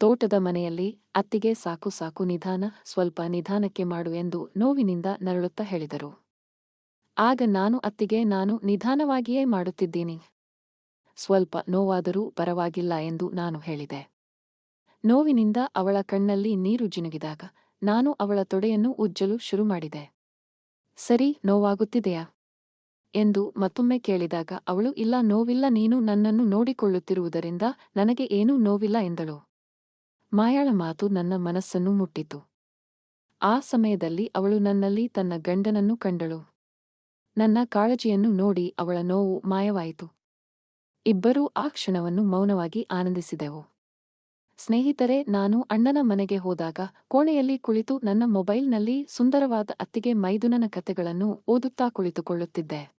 ತೋಟದ ಮನೆಯಲ್ಲಿ ಅತ್ತಿಗೆ ಸಾಕು ಸಾಕು ನಿಧಾನ, ಸ್ವಲ್ಪ ನಿಧಾನಕ್ಕೆ ಮಾಡು ಎಂದು ನೋವಿನಿಂದ ನರಳುತ್ತಾ ಹೇಳಿದರು. ಆಗ ನಾನು ಅತ್ತಿಗೆ, ನಾನು ನಿಧಾನವಾಗಿಯೇ ಮಾಡುತ್ತಿದ್ದೀನಿ. ಸ್ವಲ್ಪ ನೋವಾದರೂ ಪರವಾಗಿಲ್ಲ ಎಂದು ನಾನು ಹೇಳಿದೆ. ನೋವಿನಿಂದ ಅವಳ ಕಣ್ಣಲ್ಲಿ ನೀರು ಜಿನುಗಿದಾಗ ನಾನು ಅವಳ ತೊಡೆಯನ್ನು ಉಜ್ಜಲು ಶುರು ಮಾಡಿದೆ. ಸರಿ, ನೋವಾಗುತ್ತಿದೆಯಾ? ಎಂದು ಮತ್ತೊಮ್ಮೆ ಕೇಳಿದಾಗ ಅವಳು, ಇಲ್ಲ, ನೋವಿಲ್ಲ, ನೀನು ನನ್ನನ್ನು ನೋಡಿಕೊಳ್ಳುತ್ತಿರುವುದರಿಂದ ನನಗೆ ಏನೂ ನೋವಿಲ್ಲ ಎಂದಳು. ಮಾಯಾಳ ಮಾತು ನನ್ನ ಮನಸ್ಸನ್ನು ಮುಟ್ಟಿತು. ಆ ಸಮಯದಲ್ಲಿ ಅವಳು ನನ್ನಲ್ಲಿ ತನ್ನ ಗಂಡನನ್ನು ಕಂಡಳು. ನನ್ನ ಕಾಳಜಿಯನ್ನು ನೋಡಿ ಅವಳ ನೋವು ಮಾಯವಾಯಿತು. ಇಬ್ಬರೂ ಆ ಕ್ಷಣವನ್ನು ಮೌನವಾಗಿ ಆನಂದಿಸಿದೆವು. ಸ್ನೇಹಿತರೆ, ನಾನು ಅಣ್ಣನ ಮನೆಗೆ ಹೋದಾಗ ಕೋಣೆಯಲ್ಲಿ ಕುಳಿತು ನನ್ನ ಮೊಬೈಲ್ನಲ್ಲಿ ಸುಂದರವಾದ ಅತ್ತಿಗೆ ಮೈದುನನ ಕತೆಗಳನ್ನು ಓದುತ್ತಾ ಕುಳಿತುಕೊಳ್ಳುತ್ತಿದ್ದೆ.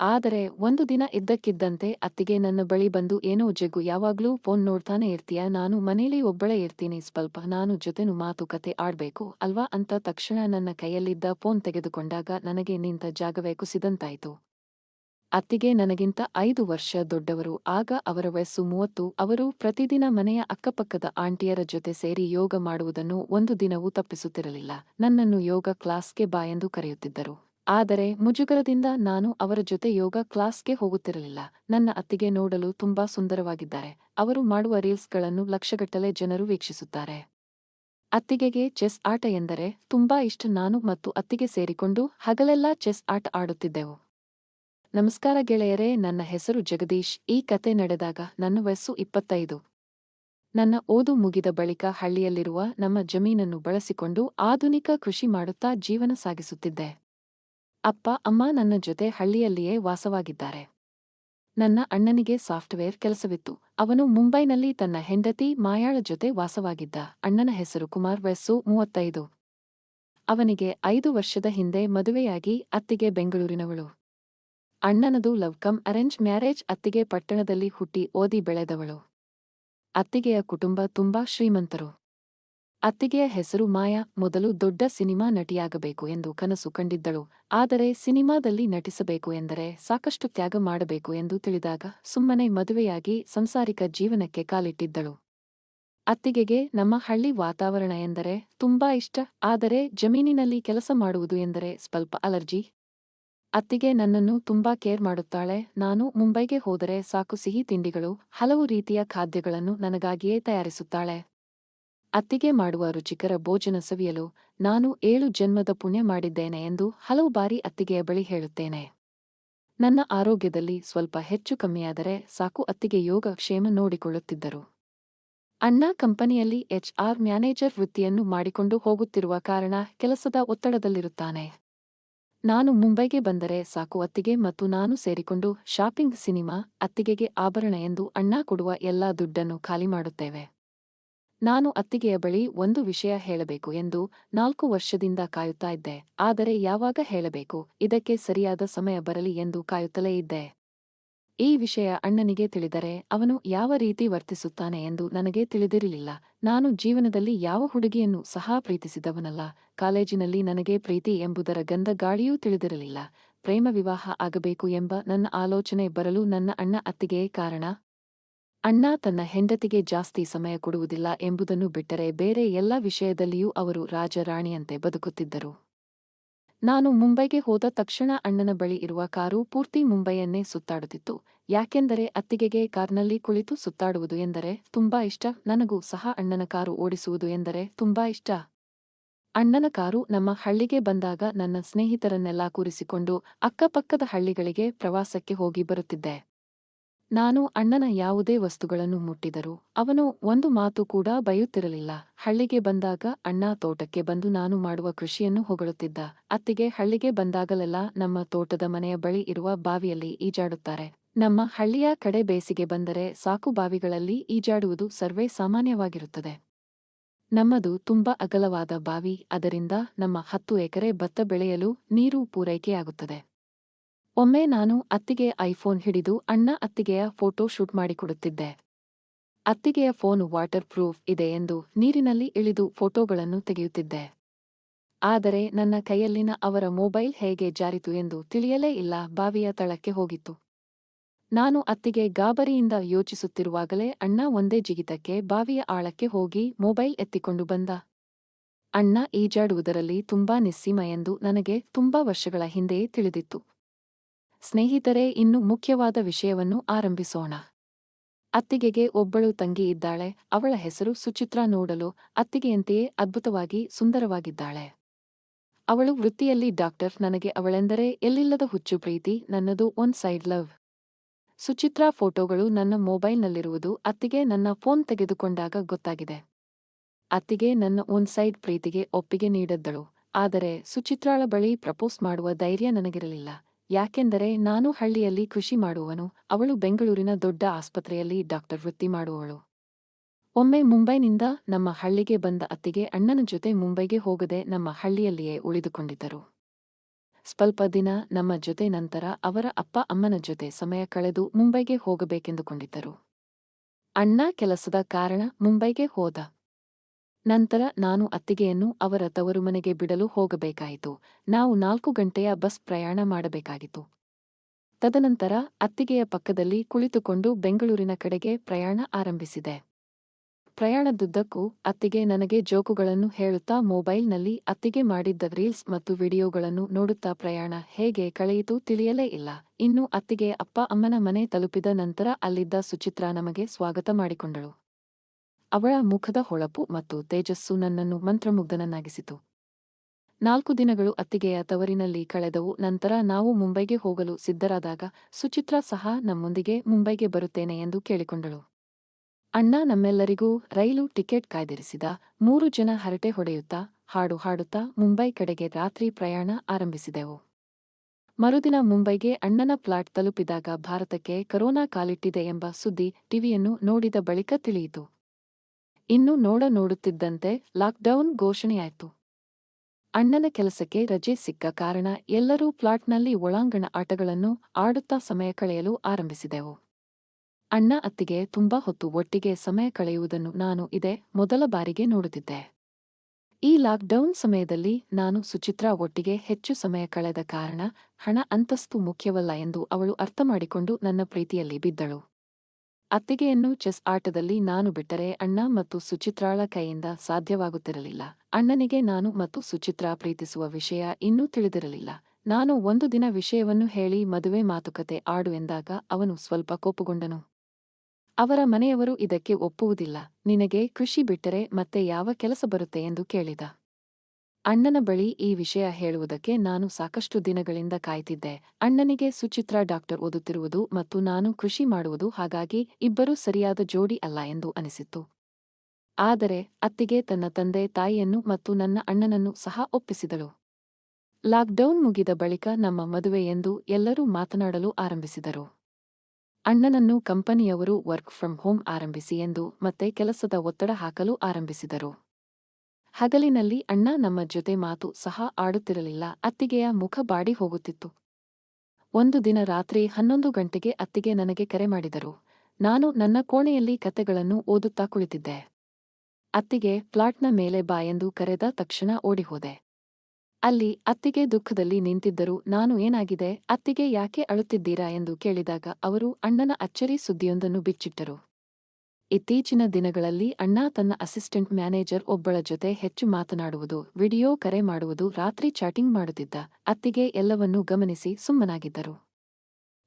ಆದರೆ ಒಂದು ದಿನ ಇದ್ದಕ್ಕಿದ್ದಂತೆ ಅತ್ತಿಗೆ ನನ್ನ ಬಳಿ ಬಂದು, ಏನೋ ಜಗ್ಗು, ಯಾವಾಗ್ಲೂ ಫೋನ್ ನೋಡ್ತಾನೆ ಇರ್ತೀಯ? ನಾನು ಮನೇಲಿ ಒಬ್ಬಳೇ ಇರ್ತೀನಿ ಸ್ವಲ್ಪ, ನಾನು ಜೊತೆನು ಮಾತುಕತೆ ಆಡ್ಬೇಕು, ಅಲ್ವಾ? ಅಂತ ತಕ್ಷಣ ನನ್ನ ಕೈಯಲ್ಲಿದ್ದ ಫೋನ್ ತೆಗೆದುಕೊಂಡಾಗ ನನಗೆ ನಿಂತ ಜಾಗವೇ ಕುಸಿದಂತಾಯ್ತು. ಅತ್ತಿಗೆ ನನಗಿಂತ ಐದು ವರ್ಷ ದೊಡ್ಡವರು, ಆಗ ಅವರ ವಯಸ್ಸು ಮೂವತ್ತು, ಅವರು ಪ್ರತಿದಿನ ಮನೆಯ ಅಕ್ಕಪಕ್ಕದ ಆಂಟಿಯರ ಜೊತೆ ಸೇರಿ ಯೋಗ ಮಾಡುವುದನ್ನು ಒಂದು ದಿನವೂ ತಪ್ಪಿಸುತ್ತಿರಲಿಲ್ಲ. ನನ್ನನ್ನು ಯೋಗ ಕ್ಲಾಸ್ಗೆ ಬಾ ಎಂದು ಕರೆಯುತ್ತಿದ್ದರು. ಆದರೆ ಮುಜುಗರದಿಂದ ನಾನು ಅವರ ಜೊತೆ ಯೋಗ ಕ್ಲಾಸ್ಗೆ ಹೋಗುತ್ತಿರಲಿಲ್ಲ. ನನ್ನ ಅತ್ತಿಗೆ ನೋಡಲು ತುಂಬಾ ಸುಂದರವಾಗಿದ್ದಾರೆ. ಅವರು ಮಾಡುವ ರೀಲ್ಸ್ಗಳನ್ನು ಲಕ್ಷಗಟ್ಟಲೆ ಜನರು ವೀಕ್ಷಿಸುತ್ತಾರೆ. ಅತ್ತಿಗೆಗೆ ಚೆಸ್ ಆಟ ಎಂದರೆ ತುಂಬಾ ಇಷ್ಟ. ನಾನು ಮತ್ತು ಅತ್ತಿಗೆ ಸೇರಿಕೊಂಡು ಹಗಲೆಲ್ಲಾ ಚೆಸ್ ಆಟ ಆಡುತ್ತಿದ್ದೆವು. ನಮಸ್ಕಾರ ಗೆಳೆಯರೇ, ನನ್ನ ಹೆಸರು ಜಗದೀಶ್. ಈ ಕತೆ ನಡೆದಾಗ ನನ್ನ ವಯಸ್ಸು ಇಪ್ಪತ್ತೈದು. ನನ್ನ ಓದು ಮುಗಿದ ಬಳಿಕ ಹಳ್ಳಿಯಲ್ಲಿರುವ ನಮ್ಮ ಜಮೀನನ್ನು ಬಳಸಿಕೊಂಡು ಆಧುನಿಕ ಕೃಷಿ ಮಾಡುತ್ತಾ ಜೀವನ ಸಾಗಿಸುತ್ತಿದ್ದೆ. ಅಪ್ಪ, ಅಮ್ಮ ನನ್ನ ಜೊತೆ ಹಳ್ಳಿಯಲ್ಲಿಯೇ ವಾಸವಾಗಿದ್ದಾರೆ. ನನ್ನ ಅಣ್ಣನಿಗೆ ಸಾಫ್ಟ್ವೇರ್ ಕೆಲಸವಿತ್ತು. ಅವನು ಮುಂಬೈನಲ್ಲಿ ತನ್ನ ಹೆಂಡತಿ ಮಾಯಾಳ ಜೊತೆ ವಾಸವಾಗಿದ್ದ. ಅಣ್ಣನ ಹೆಸರು ಕುಮಾರ್ ವಯಸ್ಸು ಮೂವತ್ತೈದು. ಅವನಿಗೆ ಐದು ವರ್ಷದ ಹಿಂದೆ ಮದುವೆಯಾಗಿ ಅತ್ತಿಗೆ ಬೆಂಗಳೂರಿನವಳು. ಅಣ್ಣನದು ಲವ್ ಕಮ್ ಅರೇಂಜ್ ಮ್ಯಾರೇಜ್ ಅತ್ತಿಗೆ ಪಟ್ಟಣದಲ್ಲಿ ಹುಟ್ಟಿ ಓದಿ ಬೆಳೆದವಳು. ಅತ್ತಿಗೆಯ ಕುಟುಂಬ ತುಂಬಾ ಶ್ರೀಮಂತರು. ಅತ್ತಿಗೆಯ ಹೆಸರು ಮಾಯಾ ಮೊದಲು ದೊಡ್ಡ ಸಿನಿಮಾ ನಟಿಯಾಗಬೇಕು ಎಂದು ಕನಸು ಕಂಡಿದ್ದಳು. ಆದರೆ ಸಿನಿಮಾದಲ್ಲಿ ನಟಿಸಬೇಕು ಎಂದರೆ ಸಾಕಷ್ಟು ತ್ಯಾಗ ಮಾಡಬೇಕು ಎಂದು ತಿಳಿದಾಗ ಸುಮ್ಮನೆ ಮದುವೆಯಾಗಿ ಸಂಸಾರಿಕ ಜೀವನಕ್ಕೆ ಕಾಲಿಟ್ಟಿದ್ದಳು. ಅತ್ತಿಗೆಗೆ ನಮ್ಮ ಹಳ್ಳಿ ವಾತಾವರಣ ಎಂದರೆ ತುಂಬಾ ಇಷ್ಟ. ಆದರೆ ಜಮೀನಿನಲ್ಲಿ ಕೆಲಸ ಮಾಡುವುದು ಎಂದರೆ ಸ್ವಲ್ಪ ಅಲರ್ಜಿ. ಅತ್ತಿಗೆ ನನ್ನನ್ನು ತುಂಬಾ ಕೇರ್ ಮಾಡುತ್ತಾಳೆ. ನಾನು ಮುಂಬೈಗೆ ಹೋದರೆ ಸಾಕು ಸಿಹಿ ತಿಂಡಿಗಳು, ಹಲವು ರೀತಿಯ ಖಾದ್ಯಗಳನ್ನು ನನಗಾಗಿಯೇ ತಯಾರಿಸುತ್ತಾಳೆ. ಅತ್ತಿಗೆ ಮಾಡುವ ರುಚಿಕರ ಭೋಜನ ಸವಿಯಲು ನಾನು ಏಳು ಜನ್ಮದ ಪುಣ್ಯ ಮಾಡಿದ್ದೇನೆ ಎಂದು ಹಲವು ಬಾರಿ ಅತ್ತಿಗೆಯ ಬಳಿ ಹೇಳುತ್ತೇನೆ. ನನ್ನ ಆರೋಗ್ಯದಲ್ಲಿ ಸ್ವಲ್ಪ ಹೆಚ್ಚು ಕಮ್ಮಿಯಾದರೆ ಸಾಕು ಅತ್ತಿಗೆ ಯೋಗ ಕ್ಷೇಮ ನೋಡಿಕೊಳ್ಳುತ್ತಿದ್ದರು. ಅಣ್ಣ ಕಂಪನಿಯಲ್ಲಿ ಎಚ್ ಆರ್ ಮ್ಯಾನೇಜರ್ ವೃತ್ತಿಯನ್ನು ಮಾಡಿಕೊಂಡು ಹೋಗುತ್ತಿರುವ ಕಾರಣ ಕೆಲಸದ ಒತ್ತಡದಲ್ಲಿರುತ್ತಾನೆ. ನಾನು ಮುಂಬೈಗೆ ಬಂದರೆ ಸಾಕು ಅತ್ತಿಗೆ ಮತ್ತು ನಾನು ಸೇರಿಕೊಂಡು ಶಾಪಿಂಗ್ ಸಿನಿಮಾ ಅತ್ತಿಗೆಗೆ ಆಭರಣ ಎಂದು ಅಣ್ಣ ಕೊಡುವ ಎಲ್ಲಾ ದುಡ್ಡನ್ನು ಖಾಲಿ ಮಾಡುತ್ತೇವೆ. ನಾನು ಅತ್ತಿಗೆಯ ಬಳಿ ಒಂದು ವಿಷಯ ಹೇಳಬೇಕು ಎಂದು ನಾಲ್ಕು ವರ್ಷದಿಂದ ಕಾಯುತ್ತಾ ಇದ್ದೆ. ಆದರೆ ಯಾವಾಗ ಹೇಳಬೇಕು? ಇದಕ್ಕೆ ಸರಿಯಾದ ಸಮಯ ಬರಲಿ ಎಂದು ಕಾಯುತ್ತಲೇ ಇದ್ದೆ. ಈ ವಿಷಯ ಅಣ್ಣನಿಗೆ ತಿಳಿದರೆ ಅವನು ಯಾವ ರೀತಿ ವರ್ತಿಸುತ್ತಾನೆ ಎಂದು ನನಗೆ ತಿಳಿದಿರಲಿಲ್ಲ. ನಾನು ಜೀವನದಲ್ಲಿ ಯಾವ ಹುಡುಗಿಯನ್ನು ಸಹ ಪ್ರೀತಿಸಿದವನಲ್ಲ. ಕಾಲೇಜಿನಲ್ಲಿ ನನಗೆ ಪ್ರೀತಿ ಎಂಬುದರ ಗಂಧ ಗಾಳಿಯೂ ತಿಳಿದಿರಲಿಲ್ಲ. ಪ್ರೇಮ ವಿವಾಹ ಆಗಬೇಕು ಎಂಬ ನನ್ನ ಆಲೋಚನೆ ಬರಲು ನನ್ನ ಅಣ್ಣ ಅತ್ತಿಗೆಯೇ ಕಾರಣ? ಅಣ್ಣ ತನ್ನ ಹೆಂಡತಿಗೆ ಜಾಸ್ತಿ ಸಮಯ ಕೊಡುವುದಿಲ್ಲ ಎಂಬುದನ್ನು ಬಿಟ್ಟರೆ ಬೇರೆ ಎಲ್ಲ ವಿಷಯದಲ್ಲಿಯೂ ಅವರು ರಾಜರಾಣಿಯಂತೆ ಬದುಕುತ್ತಿದ್ದರು. ನಾನು ಮುಂಬೈಗೆ ಹೋದ ತಕ್ಷಣ ಅಣ್ಣನ ಬಳಿ ಇರುವ ಕಾರು ಪೂರ್ತಿ ಮುಂಬೈಯನ್ನೇ ಸುತ್ತಾಡುತ್ತಿತ್ತು. ಯಾಕೆಂದರೆ ಅತ್ತಿಗೆಗೆ ಕಾರ್ನಲ್ಲಿ ಕುಳಿತು ಸುತ್ತಾಡುವುದು ಎಂದರೆ ತುಂಬಾ ಇಷ್ಟ, ನನಗೂ ಸಹ ಅಣ್ಣನ ಕಾರು ಓಡಿಸುವುದು ಎಂದರೆ ತುಂಬಾ ಇಷ್ಟ. ಅಣ್ಣನ ಕಾರು ನಮ್ಮ ಹಳ್ಳಿಗೆ ಬಂದಾಗ ನನ್ನ ಸ್ನೇಹಿತರನ್ನೆಲ್ಲ ಕೂರಿಸಿಕೊಂಡು ಅಕ್ಕಪಕ್ಕದ ಹಳ್ಳಿಗಳಿಗೆ ಪ್ರವಾಸಕ್ಕೆ ಹೋಗಿ ಬರುತ್ತಿದ್ದೆ. ನಾನು ಅಣ್ಣನ ಯಾವುದೇ ವಸ್ತುಗಳನ್ನು ಮುಟ್ಟಿದರೂ ಅವನು ಒಂದು ಮಾತು ಕೂಡ ಬಯುತ್ತಿರಲಿಲ್ಲ. ಹಳ್ಳಿಗೆ ಬಂದಾಗ ಅಣ್ಣ ತೋಟಕ್ಕೆ ಬಂದು ನಾನು ಮಾಡುವ ಕೃಷಿಯನ್ನು ಹೊಗಳುತ್ತಿದ್ದ. ಅತ್ತಿಗೆ ಹಳ್ಳಿಗೆ ಬಂದಾಗಲೆಲ್ಲ ನಮ್ಮ ತೋಟದ ಮನೆಯ ಬಳಿ ಇರುವ ಬಾವಿಯಲ್ಲಿ ಈಜಾಡುತ್ತಾರೆ. ನಮ್ಮ ಹಳ್ಳಿಯ ಕಡೆ ಬೇಸಿಗೆ ಬಂದರೆ ಸಾಕು ಬಾವಿಗಳಲ್ಲಿ ಈಜಾಡುವುದು ಸರ್ವೇ ಸಾಮಾನ್ಯವಾಗಿರುತ್ತದೆ. ನಮ್ಮದು ತುಂಬಾ ಅಗಲವಾದ ಬಾವಿ, ಅದರಿಂದ ನಮ್ಮ ಹತ್ತು ಎಕರೆ ಭತ್ತ ಬೆಳೆಯಲು ನೀರು ಪೂರೈಕೆಯಾಗುತ್ತದೆ. ಒಮ್ಮೆ ನಾನು ಅತ್ತಿಗೆಯ ಐಫೋನ್ ಹಿಡಿದು ಅಣ್ಣ ಅತ್ತಿಗೆಯ ಫೋಟೋ ಶೂಟ್ ಮಾಡಿಕೊಡುತ್ತಿದ್ದೆ. ಅತ್ತಿಗೆಯ ಫೋನ್ ವಾಟರ್ ಪ್ರೂಫ್ ಇದೆ ಎಂದು ನೀರಿನಲ್ಲಿ ಇಳಿದು ಫೋಟೋಗಳನ್ನು ತೆಗೆಯುತ್ತಿದ್ದೆ. ಆದರೆ ನನ್ನ ಕೈಯಲ್ಲಿನ ಅವರ ಮೊಬೈಲ್ ಹೇಗೆ ಜಾರಿತು ಎಂದು ತಿಳಿಯಲೇ ಇಲ್ಲ, ಬಾವಿಯ ತಳಕ್ಕೆ ಹೋಗಿತ್ತು. ನಾನು ಅತ್ತಿಗೆ ಗಾಬರಿಯಿಂದ ಯೋಚಿಸುತ್ತಿರುವಾಗಲೇ ಅಣ್ಣ ಒಂದೇ ಜಿಗಿತಕ್ಕೆ ಬಾವಿಯ ಆಳಕ್ಕೆ ಹೋಗಿ ಮೊಬೈಲ್ ಎತ್ತಿಕೊಂಡು ಬಂದ. ಅಣ್ಣ ಈಜಾಡುವುದರಲ್ಲಿ ತುಂಬಾ ನಿಸ್ಸೀಮ ಎಂದು ನನಗೆ ತುಂಬಾ ವರ್ಷಗಳ ಹಿಂದೆಯೇ ತಿಳಿದಿತ್ತು. ಸ್ನೇಹಿತರೇ, ಇನ್ನು ಮುಖ್ಯವಾದ ವಿಷಯವನ್ನು ಆರಂಭಿಸೋಣ. ಅತ್ತಿಗೆಗೆ ಒಬ್ಬಳು ತಂಗಿ ಇದ್ದಾಳೆ. ಅವಳ ಹೆಸರು ಸುಚಿತ್ರಾ ನೋಡಲು ಅತ್ತಿಗೆಯಂತೆಯೇ ಅದ್ಭುತವಾಗಿ ಸುಂದರವಾಗಿದ್ದಾಳೆ. ಅವಳು ವೃತ್ತಿಯಲ್ಲಿ ಡಾಕ್ಟರ್. ನನಗೆ ಅವಳೆಂದರೆ ಎಲ್ಲಿಲ್ಲದ ಹುಚ್ಚು ಪ್ರೀತಿ, ನನ್ನದು ಒನ್ ಸೈಡ್ ಲವ್. ಸುಚಿತ್ರಾ ಫೋಟೋಗಳು ನನ್ನ ಮೊಬೈಲ್ನಲ್ಲಿರುವುದು ಅತ್ತಿಗೆ ನನ್ನ ಫೋನ್ ತೆಗೆದುಕೊಂಡಾಗ ಗೊತ್ತಾಗಿದೆ. ಅತ್ತಿಗೆ ನನ್ನ ಒನ್ ಸೈಡ್ ಪ್ರೀತಿಗೆ ಒಪ್ಪಿಗೆ ನೀಡದ್ದಳು. ಆದರೆ ಸುಚಿತ್ರಾಳ ಬಳಿ ಪ್ರಪೋಸ್ ಮಾಡುವ ಧೈರ್ಯ ನನಗಿರಲಿಲ್ಲ. ಯಾಕೆಂದರೆ ನಾನು ಹಳ್ಳಿಯಲ್ಲಿ ಕೃಷಿ ಮಾಡುವನು ಅವಳು ಬೆಂಗಳೂರಿನ ದೊಡ್ಡ ಆಸ್ಪತ್ರೆಯಲ್ಲಿ ಡಾಕ್ಟರ್ ವೃತ್ತಿ ಮಾಡುವಳು ಒಮ್ಮೆ ಮುಂಬೈನಿಂದ ನಮ್ಮ ಹಳ್ಳಿಗೆ ಬಂದ ಅತ್ತಿಗೆ ಅಣ್ಣನ ಜೊತೆ ಮುಂಬೈಗೆ ಹೋಗದೆ ನಮ್ಮ ಹಳ್ಳಿಯಲ್ಲಿಯೇ ಉಳಿದುಕೊಂಡಿದ್ದರು. ಸ್ವಲ್ಪ ದಿನ ನಮ್ಮ ಜೊತೆ ನಂತರ ಅವರ ಅಪ್ಪ ಅಮ್ಮನ ಜೊತೆ ಸಮಯ ಕಳೆದು ಮುಂಬೈಗೆ ಹೋಗಬೇಕೆಂದುಕೊಂಡಿದ್ದರು. ಅಣ್ಣ ಕೆಲಸದ ಕಾರಣ ಮುಂಬೈಗೆ ಹೋದ. ನಂತರ ನಾನು ಅತ್ತಿಗೆಯನ್ನು ಅವರ ತವರು ಮನೆಗೆ ಬಿಡಲು ಹೋಗಬೇಕಾಯಿತು. ನಾವು ನಾಲ್ಕು ಗಂಟೆಯ ಬಸ್ ಪ್ರಯಾಣ ಮಾಡಬೇಕಾಗಿತ್ತು. ತದನಂತರ ಅತ್ತಿಗೆಯ ಪಕ್ಕದಲ್ಲಿ ಕುಳಿತುಕೊಂಡು ಬೆಂಗಳೂರಿನ ಕಡೆಗೆ ಪ್ರಯಾಣ ಆರಂಭಿಸಿದೆ. ಪ್ರಯಾಣದುದ್ದಕ್ಕೂ ಅತ್ತಿಗೆ ನನಗೆ ಜೋಕುಗಳನ್ನು ಹೇಳುತ್ತಾ ಮೊಬೈಲ್ನಲ್ಲಿ ಅತ್ತಿಗೆ ಮಾಡಿದ್ದ ರೀಲ್ಸ್ ಮತ್ತು ವಿಡಿಯೋಗಳನ್ನು ನೋಡುತ್ತಾ ಪ್ರಯಾಣ ಹೇಗೆ ಕಳೆಯಿತು ತಿಳಿಯಲೇ ಇಲ್ಲ. ಇನ್ನು ಅತ್ತಿಗೆ ಅಪ್ಪ ಅಮ್ಮನ ಮನೆ ತಲುಪಿದ ನಂತರ ಅಲ್ಲಿದ್ದ ಸುಚಿತ್ರಾ ನಮಗೆ ಸ್ವಾಗತ ಮಾಡಿಕೊಂಡಳು. ಅವಳ ಮುಖದ ಹೊಳಪು ಮತ್ತು ತೇಜಸ್ಸು ನನ್ನನ್ನು ಮಂತ್ರಮುಗ್ಧನನ್ನಾಗಿಸಿತು. ನಾಲ್ಕು ದಿನಗಳು ಅತ್ತಿಗೆಯ ತವರಿನಲ್ಲಿ ಕಳೆದವು, ನಂತರ ನಾವು ಮುಂಬೈಗೆ ಹೋಗಲು ಸಿದ್ಧರಾದಾಗ ಸುಚಿತ್ರಾ ಸಹ ನಮ್ಮೊಂದಿಗೆ ಮುಂಬೈಗೆ ಬರುತ್ತೇನೆ ಎಂದು ಕೇಳಿಕೊಂಡಳು. ಅಣ್ಣ ನಮ್ಮೆಲ್ಲರಿಗೂ ರೈಲು ಟಿಕೆಟ್ ಕಾಯ್ದಿರಿಸಿದ, ಮೂರು ಜನ ಹರಟೆ ಹೊಡೆಯುತ್ತಾ, ಹಾಡು ಹಾಡುತ್ತಾ ಮುಂಬೈ ಕಡೆಗೆ ರಾತ್ರಿ ಪ್ರಯಾಣ ಆರಂಭಿಸಿದೆವು. ಮರುದಿನ ಮುಂಬೈಗೆ ಅಣ್ಣನ ಫ್ಲಾಟ್ ತಲುಪಿದಾಗ ಭಾರತಕ್ಕೆ ಕರೋನಾ ಕಾಲಿಟ್ಟಿದೆ ಎಂಬ ಸುದ್ದಿ ಟಿವಿಯನ್ನು ನೋಡಿದ ಬಳಿಕ ತಿಳಿಯಿತು. ಇನ್ನು ನೋಡ ನೋಡುತ್ತಿದ್ದಂತೆ ಲಾಕ್ಡೌನ್ ಘೋಷಣೆಯಾಯಿತು. ಅಣ್ಣನ ಕೆಲಸಕ್ಕೆ ರಜೆ ಸಿಕ್ಕ ಕಾರಣ ಎಲ್ಲರೂ ಫ್ಲಾಟ್ನಲ್ಲಿ ಒಳಾಂಗಣ ಆಟಗಳನ್ನು ಆಡುತ್ತಾ ಸಮಯ ಕಳೆಯಲು ಆರಂಭಿಸಿದೆವು. ಅಣ್ಣ ಅತ್ತಿಗೆ ತುಂಬಾ ಹೊತ್ತು ಒಟ್ಟಿಗೆ ಸಮಯ ಕಳೆಯುವುದನ್ನು ನಾನು ಇದೇ ಮೊದಲ ಬಾರಿಗೆ ನೋಡುತ್ತಿದ್ದೆ. ಈ ಲಾಕ್ಡೌನ್ ಸಮಯದಲ್ಲಿ ನಾನು ಸುಚಿತ್ರಾ ಒಟ್ಟಿಗೆ ಹೆಚ್ಚು ಸಮಯ ಕಳೆದ ಕಾರಣ ಹಣ ಅಂತಸ್ತು ಮುಖ್ಯವಲ್ಲ ಎಂದು ಅವಳು ಅರ್ಥಮಾಡಿಕೊಂಡು ನನ್ನ ಪ್ರೀತಿಯಲ್ಲಿ ಬಿದ್ದಳು. ಅತ್ತಿಗೆಯನ್ನು ಚೆಸ್ ಆಟದಲ್ಲಿ ನಾನು ಬಿಟ್ಟರೆ ಅಣ್ಣ ಮತ್ತು ಸುಚಿತ್ರಾಳ ಕೈಯಿಂದ ಸಾಧ್ಯವಾಗುತ್ತಿರಲಿಲ್ಲ. ಅಣ್ಣನಿಗೆ ನಾನು ಮತ್ತು ಸುಚಿತ್ರಾ ಪ್ರೀತಿಸುವ ವಿಷಯ ಇನ್ನೂ ತಿಳಿದಿರಲಿಲ್ಲ. ನಾನು ಒಂದು ದಿನ ವಿಷಯವನ್ನು ಹೇಳಿ ಮದುವೆ ಮಾತುಕತೆ ಆಡು ಎಂದಾಗ ಅವನು ಸ್ವಲ್ಪ ಕೋಪಗೊಂಡನು. ಅವರ ಮನೆಯವರು ಇದಕ್ಕೆ ಒಪ್ಪುವುದಿಲ್ಲ. ನಿನಗೆ ಕೃಷಿ ಬಿಟ್ಟರೆ ಮತ್ತೆ ಯಾವ ಕೆಲಸ ಬರುತ್ತೆ ಎಂದು ಕೇಳಿದ. ಅಣ್ಣನ ಬಳಿ ಈ ವಿಷಯ ಹೇಳುವುದಕ್ಕೆ ನಾನು ಸಾಕಷ್ಟು ದಿನಗಳಿಂದ ಕಾಯ್ತಿದ್ದೆ. ಅಣ್ಣನಿಗೆ ಸುಚಿತ್ರ ಡಾಕ್ಟರ್ ಓದುತ್ತಿರುವುದು ಮತ್ತು ನಾನು ಕೃಷಿ ಮಾಡುವುದು ಹಾಗಾಗಿ ಇಬ್ಬರೂ ಸರಿಯಾದ ಜೋಡಿ ಅಲ್ಲ ಎಂದು ಅನಿಸಿತ್ತು. ಆದರೆ ಅತ್ತಿಗೆ ತನ್ನ ತಂದೆ, ತಾಯಿಯನ್ನು ಮತ್ತು ನನ್ನ ಅಣ್ಣನನ್ನು ಸಹ ಒಪ್ಪಿಸಿದಳು. ಲಾಕ್ಡೌನ್ ಮುಗಿದ ಬಳಿಕ ನಮ್ಮ ಮದುವೆ ಎಂದು ಎಲ್ಲರೂ ಮಾತನಾಡಲು ಆರಂಭಿಸಿದರು. ಅಣ್ಣನನ್ನು ಕಂಪನಿಯವರು ವರ್ಕ್ ಫ್ರಮ್ ಹೋಮ್ ಆರಂಭಿಸಿ ಎಂದು ಮತ್ತೆ ಕೆಲಸದ ಒತ್ತಡ ಹಾಕಲು ಆರಂಭಿಸಿದರು. ಹಗಲಿನಲ್ಲಿ ಅಣ್ಣ ನಮ್ಮ ಜೊತೆ ಮಾತು ಸಹ ಆಡುತ್ತಿರಲಿಲ್ಲ. ಅತ್ತಿಗೆಯ ಮುಖ ಬಾಡಿ ಹೋಗುತ್ತಿತ್ತು. ಒಂದು ದಿನ ರಾತ್ರಿ ಹನ್ನೊಂದು ಗಂಟೆಗೆ ಅತ್ತಿಗೆ ನನಗೆ ಕರೆ ಮಾಡಿದರು. ನಾನು ನನ್ನ ಕೋಣೆಯಲ್ಲಿ ಕತೆಗಳನ್ನು ಓದುತ್ತಾ ಕುಳಿತಿದ್ದೆ. ಅತ್ತಿಗೆ ಫ್ಲಾಟ್ನ ಮೇಲೆ ಬಾ ಎಂದು ಕರೆದ ತಕ್ಷಣ ಓಡಿಹೋದೆ. ಅಲ್ಲಿ ಅತ್ತಿಗೆ ದುಃಖದಲ್ಲಿ ನಿಂತಿದ್ದರು ನಾನು ಏನಾಗಿದೆ, ಅತ್ತಿಗೆ ಯಾಕೆ ಅಳುತ್ತಿದ್ದೀರಾ ಎಂದು ಕೇಳಿದಾಗ ಅವರು ಅಣ್ಣನ ಅಚ್ಚರಿ ಸುದ್ದಿಯೊಂದನ್ನು ಬಿಚ್ಚಿಟ್ಟರು. ಇತ್ತೀಚಿನ ದಿನಗಳಲ್ಲಿ ಅಣ್ಣ ತನ್ನ ಅಸಿಸ್ಟೆಂಟ್ ಮ್ಯಾನೇಜರ್ ಒಬ್ಬಳ ಜೊತೆ ಹೆಚ್ಚು ಮಾತನಾಡುವುದು, ವಿಡಿಯೋ ಕರೆ ಮಾಡುವುದು, ರಾತ್ರಿ ಚಾಟಿಂಗ್ ಮಾಡುತ್ತಿದ್ದ ಅತ್ತಿಗೆ ಎಲ್ಲವನ್ನೂ ಗಮನಿಸಿ ಸುಮ್ಮನಾಗಿದ್ದರು.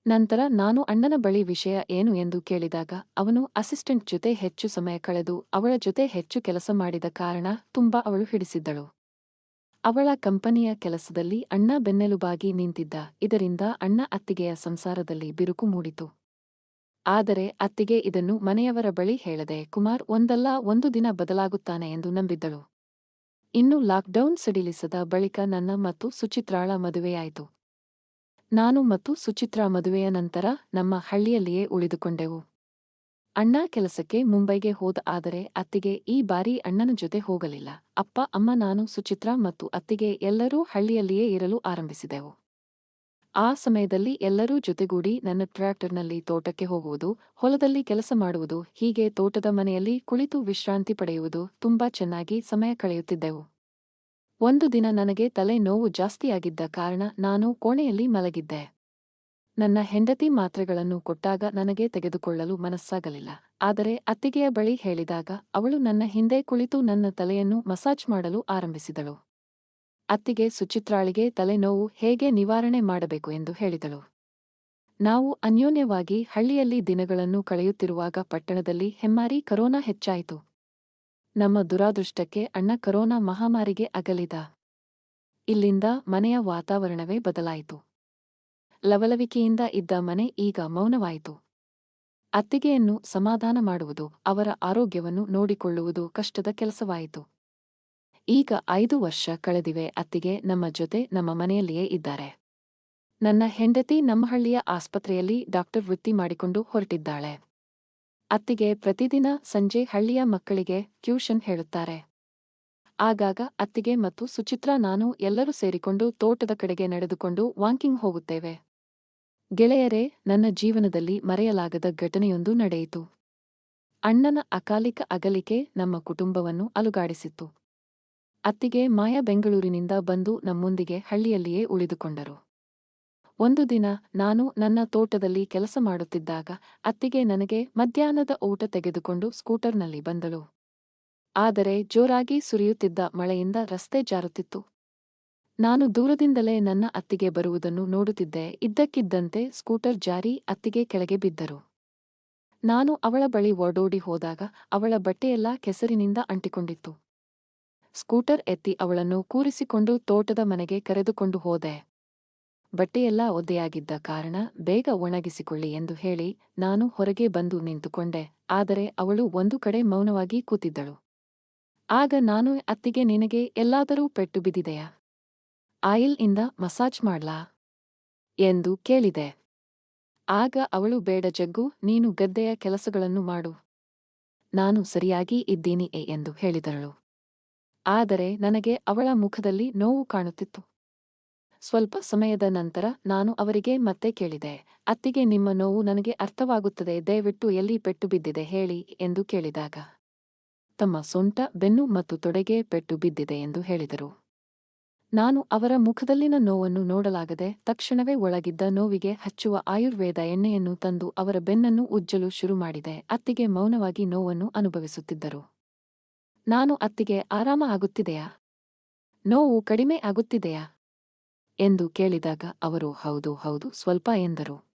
ನಂತರ, ನಾನು ಅಣ್ಣನ ಬಳಿ ವಿಷಯ ಏನು ಎಂದು ಕೇಳಿದಾಗ ಅವನು ಅಸಿಸ್ಟೆಂಟ್ ಜೊತೆ ಹೆಚ್ಚು ಸಮಯ ಕಳೆದು ಅವಳ ಜೊತೆ ಹೆಚ್ಚು ಕೆಲಸ ಮಾಡಿದ ಕಾರಣ ತುಂಬಾ ಅವಳು ಹಿಡಿಸಿದ್ದಳು. ಅವಳ ಕಂಪನಿಯ ಕೆಲಸದಲ್ಲಿ ಅಣ್ಣ ಬೆನ್ನೆಲುಬಾಗಿ ನಿಂತಿದ್ದ, ಇದರಿಂದ ಅಣ್ಣ ಅತ್ತಿಗೆಯ ಸಂಸಾರದಲ್ಲಿ ಬಿರುಕು ಮೂಡಿತು. ಆದರೆ ಅತ್ತಿಗೆ ಇದನ್ನು ಮನೆಯವರ ಬಳಿ ಹೇಳದೆ ಕುಮಾರ್ ಒಂದಲ್ಲ ಒಂದು ದಿನ ಬದಲಾಗುತ್ತಾನೆ ಎಂದು ನಂಬಿದ್ದಳು. ಇನ್ನು ಲಾಕ್ಡೌನ್ ಸಡಿಲಿಸದ ಬಳಿಕ ನನ್ನ ಮತ್ತು ಸುಚಿತ್ರಾಳ ಮದುವೆಯಾಯಿತು. ನಾನು ಮತ್ತು ಸುಚಿತ್ರಾ ಮದುವೆಯ ನಂತರ ನಮ್ಮ ಹಳ್ಳಿಯಲ್ಲಿಯೇ ಉಳಿದುಕೊಂಡೆವು. ಅಣ್ಣ ಕೆಲಸಕ್ಕೆ ಮುಂಬೈಗೆ ಹೋದ ಆದರೆ ಅತ್ತಿಗೆ ಈ ಬಾರಿ ಅಣ್ಣನ ಜೊತೆ ಹೋಗಲಿಲ್ಲ. ಅಪ್ಪ, ಅಮ್ಮ, ನಾನು, ಸುಚಿತ್ರಾ ಮತ್ತು ಅತ್ತಿಗೆ ಎಲ್ಲರೂ ಹಳ್ಳಿಯಲ್ಲಿಯೇ ಇರಲು ಆರಂಭಿಸಿದೆವು. ಆ ಸಮಯದಲ್ಲಿ ಎಲ್ಲರೂ ಜೊತೆಗೂಡಿ ನನ್ನ ಟ್ರ್ಯಾಕ್ಟರ್ನಲ್ಲಿ ತೋಟಕ್ಕೆ ಹೋಗುವುದು, ಹೊಲದಲ್ಲಿ ಕೆಲಸ ಮಾಡುವುದು, ಹೀಗೆ ತೋಟದ ಮನೆಯಲ್ಲಿ ಕುಳಿತು ವಿಶ್ರಾಂತಿ ಪಡೆಯುವುದು ತುಂಬಾ ಚೆನ್ನಾಗಿ ಸಮಯ ಕಳೆಯುತ್ತಿದ್ದೆವು. ಒಂದು ದಿನ ನನಗೆ ತಲೆ ನೋವು ಜಾಸ್ತಿಯಾಗಿದ್ದ ಕಾರಣ ನಾನು ಕೋಣೆಯಲ್ಲಿ ಮಲಗಿದ್ದೆ. ನನ್ನ ಹೆಂಡತಿ ಮಾತ್ರೆಗಳನ್ನು ಕೊಟ್ಟಾಗ ನನಗೆ ತೆಗೆದುಕೊಳ್ಳಲು ಮನಸ್ಸಾಗಲಿಲ್ಲ. ಆದರೆ ಅತ್ತಿಗೆಯ ಬಳಿ ಹೇಳಿದಾಗ ಅವಳು ನನ್ನ ಹಿಂದೆ ಕುಳಿತು ನನ್ನ ತಲೆಯನ್ನು ಮಸಾಜ್ ಮಾಡಲು ಆರಂಭಿಸಿದಳು. ಅತ್ತಿಗೆ ಸುಚಿತ್ರಾಳಿಗೆ ತಲೆನೋವು ಹೇಗೆ ನಿವಾರಣೆ ಮಾಡಬೇಕು ಎಂದು ಹೇಳಿದಳು. ನಾವು ಅನ್ಯೋನ್ಯವಾಗಿ ಹಳ್ಳಿಯಲ್ಲಿ ದಿನಗಳನ್ನು ಕಳೆಯುತ್ತಿರುವಾಗ ಪಟ್ಟಣದಲ್ಲಿ ಹೆಮ್ಮಾರಿ ಕರೋನಾ ಹೆಚ್ಚಾಯಿತು. ನಮ್ಮ ದುರಾದೃಷ್ಟಕ್ಕೆ ಅಣ್ಣ ಕರೋನಾ ಮಹಾಮಾರಿಗೆ ಅಗಲಿದ. ಇಲ್ಲಿಂದ ಮನೆಯ ವಾತಾವರಣವೇ ಬದಲಾಯಿತು. ಲವಲವಿಕೆಯಿಂದ ಇದ್ದ ಮನೆ ಈಗ ಮೌನವಾಯಿತು. ಅತ್ತಿಗೆಯನ್ನು ಸಮಾಧಾನ ಮಾಡುವುದು, ಅವರ ಆರೋಗ್ಯವನ್ನು ನೋಡಿಕೊಳ್ಳುವುದು ಕಷ್ಟದ ಕೆಲಸವಾಯಿತು. ಈಗ ಐದು ವರ್ಷ ಕಳೆದಿವೆ ಅತ್ತಿಗೆ ನಮ್ಮ ಜೊತೆ ನಮ್ಮ ಮನೆಯಲ್ಲಿಯೇ ಇದ್ದಾರೆ. ನನ್ನ ಹೆಂಡತಿ ನಮ್ಮ ಹಳ್ಳಿಯ ಆಸ್ಪತ್ರೆಯಲ್ಲಿ ಡಾಕ್ಟರ್ ವೃತ್ತಿ ಮಾಡಿಕೊಂಡು ಹೊರಟಿದ್ದಾಳೆ. ಅತ್ತಿಗೆ ಪ್ರತಿದಿನ ಸಂಜೆ ಹಳ್ಳಿಯ ಮಕ್ಕಳಿಗೆ ಟ್ಯೂಷನ್ ಹೇಳುತ್ತಾರೆ. ಆಗಾಗ ಅತ್ತಿಗೆ ಮತ್ತು ಸುಚಿತ್ರ ನಾನು ಎಲ್ಲರೂ ಸೇರಿಕೊಂಡು ತೋಟದ ಕಡೆಗೆ ನಡೆದುಕೊಂಡು ವಾಕಿಂಗ್ ಹೋಗುತ್ತೇವೆ. ಗೆಳೆಯರೇ, ನನ್ನ ಜೀವನದಲ್ಲಿ ಮರೆಯಲಾಗದ ಘಟನೆಯೊಂದು ನಡೆಯಿತು. ಅಣ್ಣನ ಅಕಾಲಿಕ ಅಗಲಿಕೆ ನಮ್ಮ ಕುಟುಂಬವನ್ನು ಅಲುಗಾಡಿಸಿತ್ತು. ಅತ್ತಿಗೆ ಮಾಯಾ ಬೆಂಗಳೂರಿನಿಂದ ಬಂದು ನಮ್ಮೊಂದಿಗೆ ಹಳ್ಳಿಯಲ್ಲಿಯೇ ಉಳಿದುಕೊಂಡರು. ಒಂದು ದಿನ ನಾನು ನನ್ನ ತೋಟದಲ್ಲಿ ಕೆಲಸ ಮಾಡುತ್ತಿದ್ದಾಗ ಅತ್ತಿಗೆ ನನಗೆ ಮಧ್ಯಾಹ್ನದ ಊಟ ತೆಗೆದುಕೊಂಡು ಸ್ಕೂಟರ್ನಲ್ಲಿ ಬಂದಳು. ಆದರೆ ಜೋರಾಗಿ ಸುರಿಯುತ್ತಿದ್ದ ಮಳೆಯಿಂದ ರಸ್ತೆ ಜಾರುತ್ತಿತ್ತು. ನಾನು ದೂರದಿಂದಲೇ ನನ್ನ ಅತ್ತಿಗೆ ಬರುವುದನ್ನು ನೋಡುತ್ತಿದ್ದೆ. ಇದ್ದಕ್ಕಿದ್ದಂತೆ ಸ್ಕೂಟರ್ ಜಾರಿ ಅತ್ತಿಗೆ ಕೆಳಗೆ ಬಿದ್ದರು. ನಾನು ಅವಳ ಬಳಿ ಓಡೋಡಿ ಹೋದಾಗ ಅವಳ ಬಟ್ಟೆಯೆಲ್ಲ ಕೆಸರಿನಿಂದ ಅಂಟಿಕೊಂಡಿತ್ತು. ಸ್ಕೂಟರ್ ಎತ್ತಿ ಅವಳನ್ನು ಕೂರಿಸಿಕೊಂಡು ತೋಟದ ಮನೆಗೆ ಕರೆದುಕೊಂಡು ಹೋದೆ. ಬಟ್ಟೆಯೆಲ್ಲ ಒದ್ದೆಯಾಗಿದ್ದ ಕಾರಣ ಬೇಗ ಒಣಗಿಸಿಕೊಳ್ಳಿ ಎಂದು ಹೇಳಿ ನಾನು ಹೊರಗೆ ಬಂದು ನಿಂತುಕೊಂಡೆ, ಆದರೆ ಅವಳು ಒಂದು ಕಡೆ ಮೌನವಾಗಿ ಕೂತಿದ್ದಳು. ಆಗ ನಾನು, ಅತ್ತಿಗೆ ನಿನಗೆ ಎಲ್ಲಾದರೂ ಪೆಟ್ಟು ಬಿದ್ದಿದೆಯಾ? ಆಯಿಲ್ ಇಂದ ಮಸಾಜ್ ಮಾಡ್ಲಾ? ಎಂದು ಕೇಳಿದೆ. ಆಗ ಅವಳು, ಬೇಡ ಜಗ್ಗು, ನೀನು ಗದ್ದೆಯ ಕೆಲಸಗಳನ್ನು ಮಾಡು. ನಾನು ಸರಿಯಾಗಿ ಇದ್ದೀನಿ ಎಂದು ಹೇಳಿದಳು. ಆದರೆ ನನಗೆ ಅವಳ ಮುಖದಲ್ಲಿ ನೋವು ಕಾಣುತ್ತಿತ್ತು. ಸ್ವಲ್ಪ ಸಮಯದ ನಂತರ ನಾನು ಅವರಿಗೆ ಮತ್ತೆ ಕೇಳಿದೆ, ಅತ್ತಿಗೆ ನಿಮ್ಮ ನೋವು ನನಗೆ ಅರ್ಥವಾಗುತ್ತದೆ, ದಯವಿಟ್ಟು ಎಲ್ಲಿ ಪೆಟ್ಟು ಬಿದ್ದಿದೆ ಹೇಳಿ ಎಂದು ಕೇಳಿದಾಗ. ತಮ್ಮ ಸೊಂಟ, ಬೆನ್ನು ಮತ್ತು ತೊಡೆಗೆ ಪೆಟ್ಟು ಬಿದ್ದಿದೆ ಎಂದು ಹೇಳಿದರು. ನಾನು ಅವರ ಮುಖದಲ್ಲಿನ ನೋವನ್ನು ನೋಡಲಾಗದೆ ತಕ್ಷಣವೇ ಒಳಗಿದ್ದ ನೋವಿಗೆ ಹಚ್ಚುವ ಆಯುರ್ವೇದ ಎಣ್ಣೆಯನ್ನು ತಂದು ಅವರ ಬೆನ್ನನ್ನು ಉಜ್ಜಲು ಶುರು ಮಾಡಿದೆ ಅತ್ತಿಗೆ ಮೌನವಾಗಿ ನೋವನ್ನು ಅನುಭವಿಸುತ್ತಿದ್ದರು. ನಾನು ಅತ್ತಿಗೆ ಆರಾಮ ಆಗುತ್ತಿದೆಯಾ? ನೋವು ಕಡಿಮೆ ಆಗುತ್ತಿದೆಯಾ? ಎಂದು ಕೇಳಿದಾಗ ಅವರು, ಹೌದು ಹೌದು, ಸ್ವಲ್ಪ ಎಂದರು.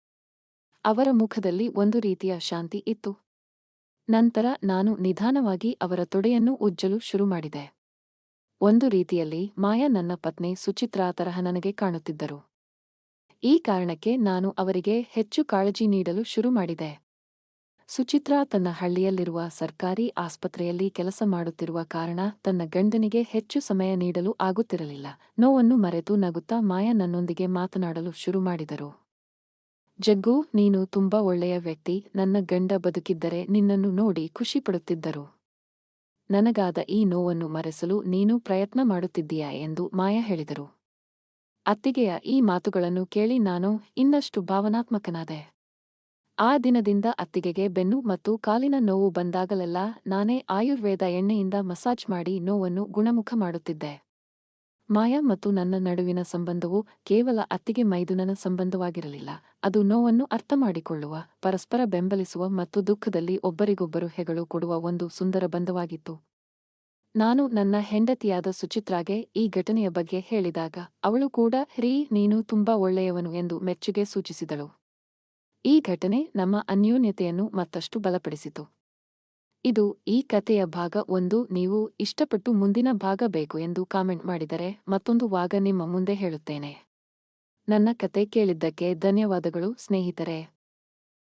ಅವರ ಮುಖದಲ್ಲಿ ಒಂದು ರೀತಿಯ ಶಾಂತಿ ಇತ್ತು. ನಂತರ ನಾನು ನಿಧಾನವಾಗಿ ಅವರ ತೊಡೆಯನ್ನು ಉಜ್ಜಲು ಶುರು ಮಾಡಿದೆ. ಒಂದು ರೀತಿಯಲ್ಲಿ ಮಾಯಾ ನನ್ನ ಪತ್ನಿ ಸುಚಿತ್ರಾ ತರಹ ನನಗೆ ಕಾಣುತ್ತಿದ್ದರು. ಈ ಕಾರಣಕ್ಕೆ ನಾನು ಅವರಿಗೆ ಹೆಚ್ಚು ಕಾಳಜಿ ನೀಡಲು ಶುರು ಮಾಡಿದೆ. ಸುಚಿತ್ರಾ ತನ್ನ ಹಳ್ಳಿಯಲ್ಲಿರುವ ಸರ್ಕಾರಿ ಆಸ್ಪತ್ರೆಯಲ್ಲಿ ಕೆಲಸ ಮಾಡುತ್ತಿರುವ ಕಾರಣ ತನ್ನ ಗಂಡನಿಗೆ ಹೆಚ್ಚು ಸಮಯ ನೀಡಲು ಆಗುತ್ತಿರಲಿಲ್ಲ. ನೋವನ್ನು ಮರೆತು ನಗುತ್ತಾ ಮಾಯಾ ನನ್ನೊಂದಿಗೆ ಮಾತನಾಡಲು ಶುರು ಮಾಡಿದರು. ಜಗ್ಗು, ನೀನು ತುಂಬಾ ಒಳ್ಳೆಯ ವ್ಯಕ್ತಿ. ನನ್ನ ಗಂಡ ಬದುಕಿದ್ದರೆ ನಿನ್ನನ್ನು ನೋಡಿ ಖುಷಿಪಡುತ್ತಿದ್ದರು ನನಗಾದ ಈ ನೋವನ್ನು ಮರೆಸಲು ನೀನು ಪ್ರಯತ್ನ ಮಾಡುತ್ತಿದ್ದೀಯಾ? ಎಂದು ಮಾಯಾ ಹೇಳಿದರು. ಅತ್ತಿಗೆಯ ಈ ಮಾತುಗಳನ್ನು ಕೇಳಿ ನಾನು ಇನ್ನಷ್ಟು ಭಾವನಾತ್ಮಕನಾದೆ. ಆ ದಿನದಿಂದ ಅತ್ತಿಗೆಗೆ ಬೆನ್ನು ಮತ್ತು ಕಾಲಿನ ನೋವು ಬಂದಾಗಲೆಲ್ಲ ನಾನೇ ಆಯುರ್ವೇದ ಎಣ್ಣೆಯಿಂದ ಮಸಾಜ್ ಮಾಡಿ ನೋವನ್ನು ಗುಣಮುಖ ಮಾಡುತ್ತಿದ್ದೆ. ಮಾಯಾ ಮತ್ತು ನನ್ನ ನಡುವಿನ ಸಂಬಂಧವು ಕೇವಲ ಅತ್ತಿಗೆ ಮೈದುನನ ಸಂಬಂಧವಾಗಿರಲಿಲ್ಲ. ಅದು ನೋವನ್ನು ಅರ್ಥಮಾಡಿಕೊಳ್ಳುವ, ಪರಸ್ಪರ ಬೆಂಬಲಿಸುವ ಮತ್ತು ದುಃಖದಲ್ಲಿ ಒಬ್ಬರಿಗೊಬ್ಬರು ಹೆಗಳು ಕೊಡುವ ಒಂದು ಸುಂದರ ಬಂಧವಾಗಿತ್ತು. ನಾನು ನನ್ನ ಹೆಂಡತಿಯಾದ ಸುಚಿತ್ರಾಗೆ ಈ ಘಟನೆಯ ಬಗ್ಗೆ ಹೇಳಿದಾಗ, ಅವಳು ಕೂಡ, ರೀ, ನೀನು ತುಂಬಾ ಒಳ್ಳೆಯವನು ಎಂದು ಮೆಚ್ಚುಗೆ ಸೂಚಿಸಿದಳು. ಈ ಘಟನೆ ನಮ್ಮ ಅನ್ಯೋನ್ಯತೆಯನ್ನು ಮತ್ತಷ್ಟು ಬಲಪಡಿಸಿತು. ಇದು ಈ ಕಥೆಯ ಭಾಗ ಒಂದು. ನೀವು ಇಷ್ಟಪಟ್ಟು ಮುಂದಿನ ಭಾಗ ಬೇಕು ಎಂದು ಕಾಮೆಂಟ್ ಮಾಡಿದರೆ ಮತ್ತೊಂದು ವಾಗ ನಿಮ್ಮ ಮುಂದೆ ಹೇಳುತ್ತೇನೆ. ನನ್ನ ಕತೆ ಕೇಳಿದ್ದಕ್ಕೆ ಧನ್ಯವಾದಗಳು ಸ್ನೇಹಿತರೆ.